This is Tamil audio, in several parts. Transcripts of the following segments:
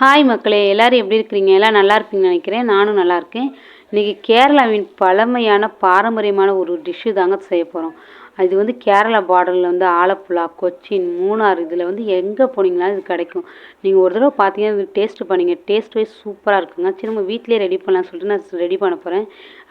ஹாய் மக்களே எல்லோரும் எப்படி இருக்கிறீங்க? எல்லாம் நல்லா இருப்பீங்கன்னு நினைக்கிறேன். நானும் நல்லா இருக்கேன். இன்றைக்கி கேரளாவின் பழமையான பாரம்பரியமான ஒரு டிஷ்ஷு தாங்க செய்ய போகிறோம் இது வந்து கேரளா பார்டரில் வந்து ஆலப்புழா கொச்சின் மூணார் இதில் வந்து எங்கே போனீங்கனாலும் இது கிடைக்கும். நீங்கள் ஒரு தடவை பார்த்தீங்கன்னா இது டேஸ்ட்டு பண்ணிங்க. டேஸ்ட் வைஸ் சூப்பராக இருக்குங்க. சரி நம்ம வீட்டிலே ரெடி பண்ணலாம்னு சொல்லிட்டு நான் ரெடி பண்ண போகிறேன்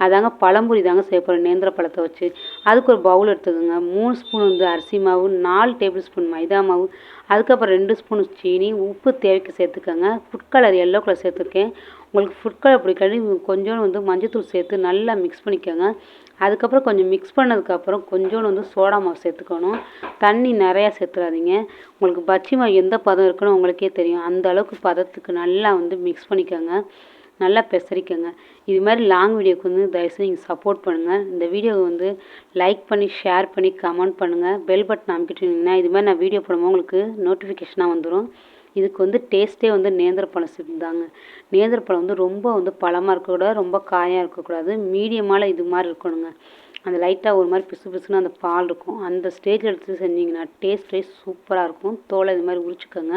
அதாங்க பழம்புரி தாங்க செய்ய போகிறேன் நேந்திர பழத்தை வச்சு. அதுக்கு ஒரு பவுல் எடுத்துக்கோங்க. மூணு ஸ்பூன் வந்து அரிசி மாவு நாலு டேபிள் ஸ்பூன் மைதா மாவு அதுக்கப்புறம் ரெண்டு ஸ்பூன் சீனி உப்பு தேவைக்கு சேர்த்துக்கோங்க. ஃபுட் கலர் எல்லோ கலர் சேர்த்துருக்கேன். உங்களுக்கு ஃபுட் கலர் பிடிக்காது கொஞ்சோண்டு வந்து மஞ்சத்தூள் சேர்த்து நல்லா மிக்ஸ் பண்ணிக்கோங்க. அதுக்கப்புறம் கொஞ்சம் மிக்ஸ் பண்ணதுக்கப்புறம் கொஞ்சோண்டு வந்து சோடா மாவு சேர்த்துக்கணும். தண்ணி நிறையா சேர்த்துறாதீங்க. உங்களுக்கு பச்சி மாவு எந்த பதம் இருக்குன்னு உங்களுக்கே தெரியும். அந்த அளவுக்கு பதத்துக்கு நல்லா வந்து மிக்ஸ் பண்ணிக்கோங்க. நல்லா பெசரிக்கோங்க. இது மாதிரி லாங் வீடியோக்கு வந்து தயவுசெய்து நீங்கள் சப்போர்ட் பண்ணுங்கள் இந்த வீடியோவை வந்து லைக் பண்ணி ஷேர் பண்ணி கமெண்ட் பண்ணுங்கள் பெல் பட்டன் அமைக்கிட்டீங்கன்னா இது மாதிரி நான் வீடியோ போடும்போது உங்களுக்கு நோட்டிஃபிகேஷனாக வந்துடும் இதுக்கு வந்து டேஸ்ட்டே வந்து நேந்திர பழம் சேர்ந்தாங்க நேந்திர பழம் வந்து ரொம்ப வந்து பழமாக இருக்கக்கூடாது ரொம்ப காயாக இருக்கக்கூடாது மீடியமால் இது மாதிரி இருக்கணுங்க. அந்த லைட்டாக ஒரு மாதிரி பிசு பிசுன்னு அந்த பால் இருக்கும். அந்த ஸ்டேஜில் எடுத்து செஞ்சிங்கன்னா டேஸ்ட்டே சூப்பராக இருக்கும். தோலை இது மாதிரி உரிச்சுக்கோங்க.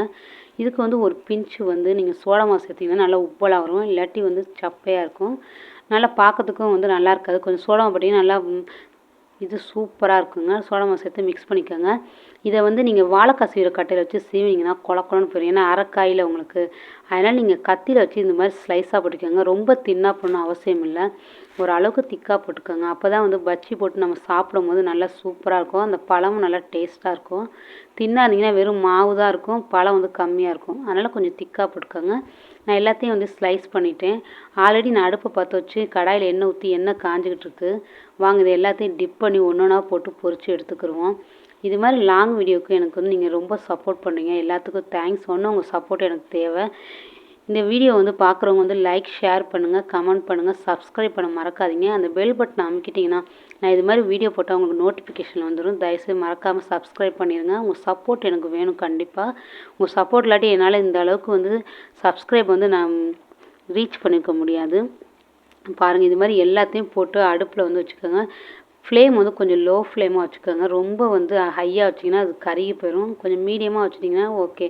இதுக்கு வந்து ஒரு பிஞ்சு வந்து நீங்கள் சோடா மாவு சேர்த்திங்கன்னா நல்லா உப்பலாக வரும். இல்லாட்டி வந்து சப்பையாக இருக்கும். நல்லா பார்க்கறதுக்கும் வந்து நல்லா இருக்காது. கொஞ்சம் சோளமாக போட்டிங்கன்னா நல்லா இது சூப்பராக இருக்குங்க. சோடா மாவு சேர்த்து மிக்ஸ் பண்ணிக்கோங்க. இதை வந்து நீங்கள் வாழைக்காய் சீவிர கட்டையில் வச்சு சீவிங்கன்னா கொல கொலன்னு போயிடும் ஏன்னா அரைக்காயில் உங்களுக்கு அதனால் நீங்கள் கத்தியில் வச்சு இந்த மாதிரி ஸ்லைஸாக போட்டுக்கோங்க. ரொம்ப தின்னாக போடணும் அவசியம் இல்லை. ஒரு அளவுக்கு திக்காக போட்டுக்கோங்க. அப்போ தான் வந்து பச்சி போட்டு நம்ம சாப்பிடும் போது நல்லா சூப்பராக இருக்கும். அந்த பழமும் நல்லா டேஸ்ட்டாக இருக்கும். தின்னாக இருந்தீங்கன்னா வெறும் மாவு தான் இருக்கும். பழம் வந்து கம்மியாக இருக்கும். அதனால் கொஞ்சம் திக்காக போட்டுக்கோங்க. நான் எல்லாத்தையும் வந்து ஸ்லைஸ் பண்ணிட்டேன். ஆல்ரெடி நான் அடுப்பை பற்ற வச்சு கடாயில் எண்ணெய் ஊற்றி எண்ணெய் காஞ்சிக்கிட்டு இருக்கு. வாங்க இது எல்லாத்தையும் டிப் பண்ணி ஒன்று ஒன்றா போட்டு பொறிச்சு எடுத்துக்கிடுவோம் இது மாதிரி லாங் வீடியோவுக்கு எனக்கு வந்து நீங்கள் ரொம்ப சப்போர்ட் பண்ணுறீங்க எல்லாத்துக்கும் தேங்க்ஸ் ஒன்று உங்கள் சப்போர்ட் எனக்கு தேவை. இந்த வீடியோ வந்து பார்க்குறவங்க வந்து லைக் ஷேர் பண்ணுங்கள் கமெண்ட் பண்ணுங்கள் சப்ஸ்கிரைப் பண்ண மறக்காதீங்க. அந்த பெல் பட்டன் அமுக்கிட்டிங்கன்னா நான் இது மாதிரி வீடியோ போட்டால் உங்களுக்கு நோட்டிஃபிகேஷன் வந்துடும் தயவுசெய்து மறக்காமல் சப்ஸ்கிரைப் பண்ணிடுங்க உங்கள் சப்போர்ட் எனக்கு வேணும் கண்டிப்பாக உங்கள் சப்போர்ட் இல்லாட்டி என்னால் இந்த அளவுக்கு வந்து சப்ஸ்கிரைப் வந்து நான் ரீச் பண்ணிக்க முடியாது. பாருங்கள் இது மாதிரி எல்லாத்தையும் போட்டு அடுப்பில் வந்து வச்சுக்கோங்க. ஃப்ளேம் வந்து கொஞ்சம் லோ ஃப்ளேமாக வச்சுக்கோங்க. ரொம்ப வந்து ஹையாக வச்சிங்கன்னா அது கருகி போயிடும் கொஞ்சம் மீடியமாக வச்சுட்டிங்கன்னா ஓகே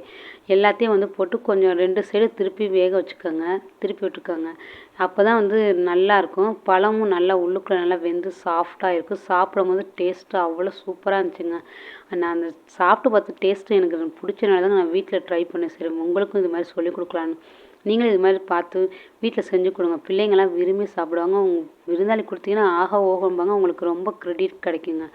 எல்லாத்தையும் வந்து போட்டு கொஞ்சம் ரெண்டு சைடு திருப்பி வேக வச்சுக்கோங்க. திருப்பி விட்டுக்கோங்க. அப்போ தான் வந்து நல்லாயிருக்கும் பழமும் நல்லா உள்ளுக்குள்ளே நல்லா வெந்து சாஃப்டாக இருக்கும். சாப்பிடும் போது டேஸ்ட்டு அவ்வளோ சூப்பராக இருந்துச்சுங்க. நான் அந்த சாப்பிட்டு பார்த்து டேஸ்ட்டு எனக்கு பிடிச்சனால தான் நான் வீட்டில் ட்ரை பண்ணி சரி உங்களுக்கும் இது மாதிரி சொல்லிக் கொடுக்கலான்னு நீங்களும் இது மாதிரி பார்த்து வீட்டில் செஞ்சு கொடுங்க. பிள்ளைங்கள்லாம் விரும்பி சாப்பிடுவாங்க. உங்க விருந்தாளி கொடுத்தீங்கன்னா ஆக ஓகம்பாங்க. உங்களுக்கு ரொம்ப க்ரெடிட் கிடைக்குங்க.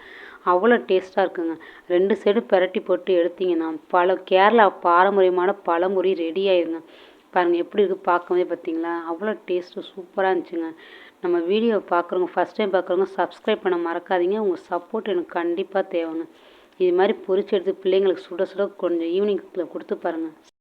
அவ்வளோ டேஸ்ட்டாக இருக்குங்க. ரெண்டு சைடு பெரட்டி போட்டு எடுத்தீங்கன்னா பல கேரளா பாரம்பரியமான பழமொழி ரெடி ஆயிருங்க. பாருங்கள் எப்படி இருக்குது பார்க்கவே பார்த்தீங்களா? அவ்வளோ டேஸ்ட்டு சூப்பராக இருந்துச்சுங்க. நம்ம வீடியோ பார்க்குறவங்க ஃபஸ்ட் டைம் பார்க்குறவங்க சப்ஸ்கிரைப் பண்ண மறக்காதீங்க. உங்கள் சப்போர்ட் எனக்கு கண்டிப்பாக தேவைங்க. இது மாதிரி பொறிச்சு எடுத்து பிள்ளைங்களுக்கு சுட சுட கொஞ்சம் ஈவினிங்கில் கொடுத்து பாருங்கள்